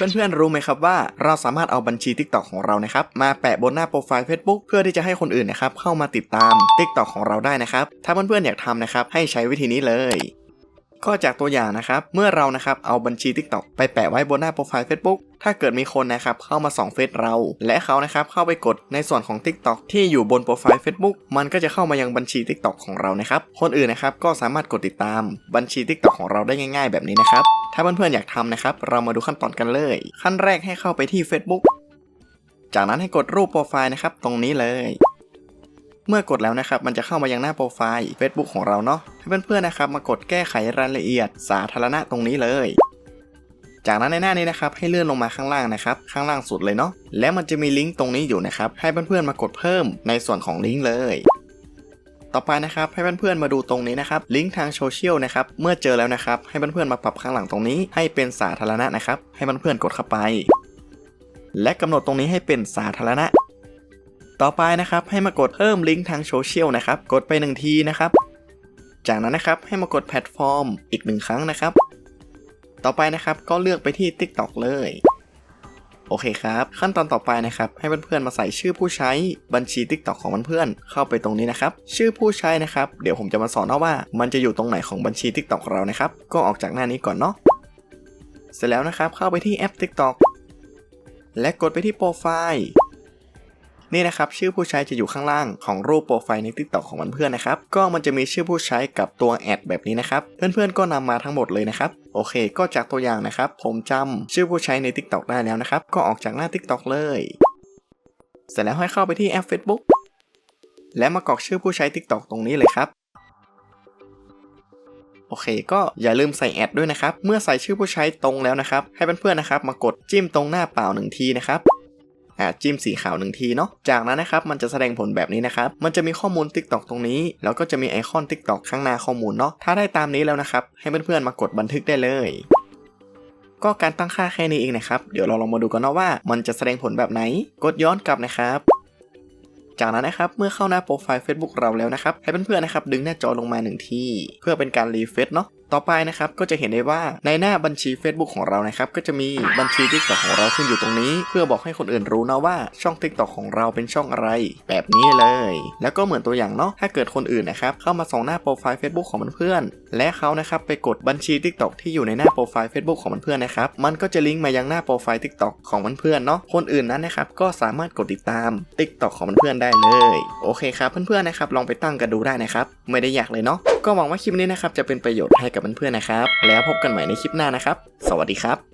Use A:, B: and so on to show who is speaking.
A: เพื่อนๆรู้ไหมครับว่าเราสามารถเอาบัญชี TikTok ของเรานะครับมาแปะบนหน้าโปรไฟล์ Facebook เพื่อที่จะให้คนอื่นนะครับเข้ามาติดตาม TikTok ของเราได้นะครับ ถ้าเพื่อนๆอยากทำนะครับให้ใช้วิธีนี้เลย ก็จากตัวอย่างนะครับ เมื่อเรานะครับเอาบัญชี TikTok ไปแปะไว้บนหน้าโปรไฟล์ Facebook ถ้าเกิดมีคนนะครับเข้ามาส่องเฟซเรา และเขานะครับเข้าไปกดในส่วนของ TikTok ที่อยู่บนโปรไฟล์ Facebook มันก็จะเข้ามายังบัญชี TikTok ของเรานะครับ คนอื่นนะครับก็สามารถกดติดตามบัญชี TikTok ของเราได้ง่าย ๆ แบบนี้นะครับ ถ้าเพื่อนๆอยากทำนะครับ เรามาดูขั้นตอนกันเลย ขั้นแรกให้เข้าไปที่ Facebook จากนั้นให้กดรูปโปรไฟล์นะครับตรงนี้เลย เมื่อกดแล้วนะครับมันจะเข้ามายังหน้าโปรไฟล์ Facebook ของเราเนาะให้เพื่อนๆนะครับมากดแก้ไขรายละเอียด สาธารณะตรงนี้เลย จากนั้นในหน้านี้นะครับให้เลื่อนลงมาข้างล่างนะครับข้างล่างสุดเลยเนาะแล้วมันจะมีลิงก์ตรงนี้อยู่นะครับให้เพื่อนๆมากดเพิ่มในส่วนของลิงก์เลยต่อไปนะครับให้เพื่อนๆมาดูตรงนี้นะครับลิงก์ทางโซเชียลนะครับเมื่อเจอแล้วนะครับให้เพื่อนๆมาปรับข้างหลังตรงนี้ ให้เป็นสาธารณะนะครับให้เพื่อนๆกดเข้าไป และกำหนดตรงนี้ให้เป็นสาธารณะ ต่อไปนะครับให้มากดเพิ่มลิงก์ทางโซเชียลนะครับ กดไปหนึ่งทีนะครับ จากนั้นนะครับให้มากดแพลตฟอร์มอีกหนึ่งครั้งนะครับ ต่อไปนะครับก็เลือกไปที่ TikTok เลยโอเคครับ ขั้นตอนต่อไปนะครับ ให้เพื่อนๆมาใส่ชื่อผู้ใช้บัญชี TikTok ของเพื่อนๆเข้าไปตรงนี้นะครับ ชื่อผู้ใช้นะครับ เดี๋ยวผมจะมาสอนว่า มันจะอยู่ตรงไหนของบัญชี TikTok ของเรานะครับ ก็ออกจากหน้านี้ก่อนเนาะเสร็จแล้วนะครับเข้าไปที่แอป TikTok และกดไปที่โปรไฟล์ นี่นะครับชื่อผู้ใช้จะอยู่ข้างล่างของรูปโปรไฟล์ใน TikTok ของเพื่อนๆนะครับก็มันจะมีชื่อผู้ใช้กับตัวแอดแบบนี้นะครับเพื่อนๆก็นำมาทั้งหมดเลยนะครับโอเค ก็จากตัวอย่างนะครับ ผมจำชื่อผู้ใช้ใน TikTok ได้แล้วนะครับ ก็ออกจากหน้า TikTok เลย เสร็จแล้วให้เข้าไปที่แอป Facebook และมากรอกชื่อผู้ใช้ TikTok ตรงนี้เลยครับโอเค ก็อย่าลืมใส่แอดด้วยนะครับ เมื่อใส่ชื่อผู้ใช้ตรงแล้วนะครับ ให้เพื่อนๆนะครับ มากดจิ้มตรงหน้าเปล่าหนึ่งทีนะครับ อ่าจิ้มสีขาวหนึ่งทีเนาะจากนั้นนะครับมันจะแสดงผลแบบนี้นะครับมันจะมีข้อมูล TikTok ตรงนี้ แล้วก็จะมีไอคอน TikTok ข้างหน้าข้อมูลเนาะถ้าได้ตามนี้แล้วนะครับให้เพื่อนๆมากดบันทึกได้เลยก็การตั้งค่าแค่นี้เองนะครับ เดี๋ยวเราลองมาดูกันนะว่า มันจะแสดงผลแบบไหน กดย้อนกลับนะครับ จากนั้นนะครับ เมื่อเข้าหน้าโปรไฟล์ Facebook เราแล้วนะครับ ให้เพื่อนๆนะครับ ดึงหน้าจอลงมาหนึ่งที่ เพื่อเป็นการรีเฟซเนาะ ต่อไปนะครับก็จะเห็นได้ว่าในหน้าบัญชี Facebook ของเรานะครับก็จะมีบัญชี TikTok ของเราขึ้นอยู่ตรงนี้ เพื่อบอกให้คนอื่นรู้นะว่าช่อง TikTok ของเราเป็นช่องอะไร แบบนี้เลย แล้วก็เหมือนตัวอย่างเนาะถ้าเกิดคนอื่นนะครับเข้ามาส่องหน้าโปรไฟล์ Facebook ของเพื่อนและเขานะครับไปกดบัญชี TikTok ที่อยู่ในหน้าโปรไฟล์ Facebook ของเพื่อนนะครับมันก็จะลิงก์มายังหน้าโปรไฟล์ TikTok ของเพื่อนเนาะคนอื่นนั้นนะครับก็สามารถกดติดตาม TikTok ของเพื่อนได้เลยโอเคครับเพื่อนๆนะครับลองไปตั้งกันดูได้นะครับไม่ได้ยากเลยเนาะ ก็หวังว่าคลิปนี้นะครับจะเป็นประโยชน์ให้กับเพื่อนๆนะครับ แล้วพบกันใหม่ในคลิปหน้านะครับ สวัสดีครับ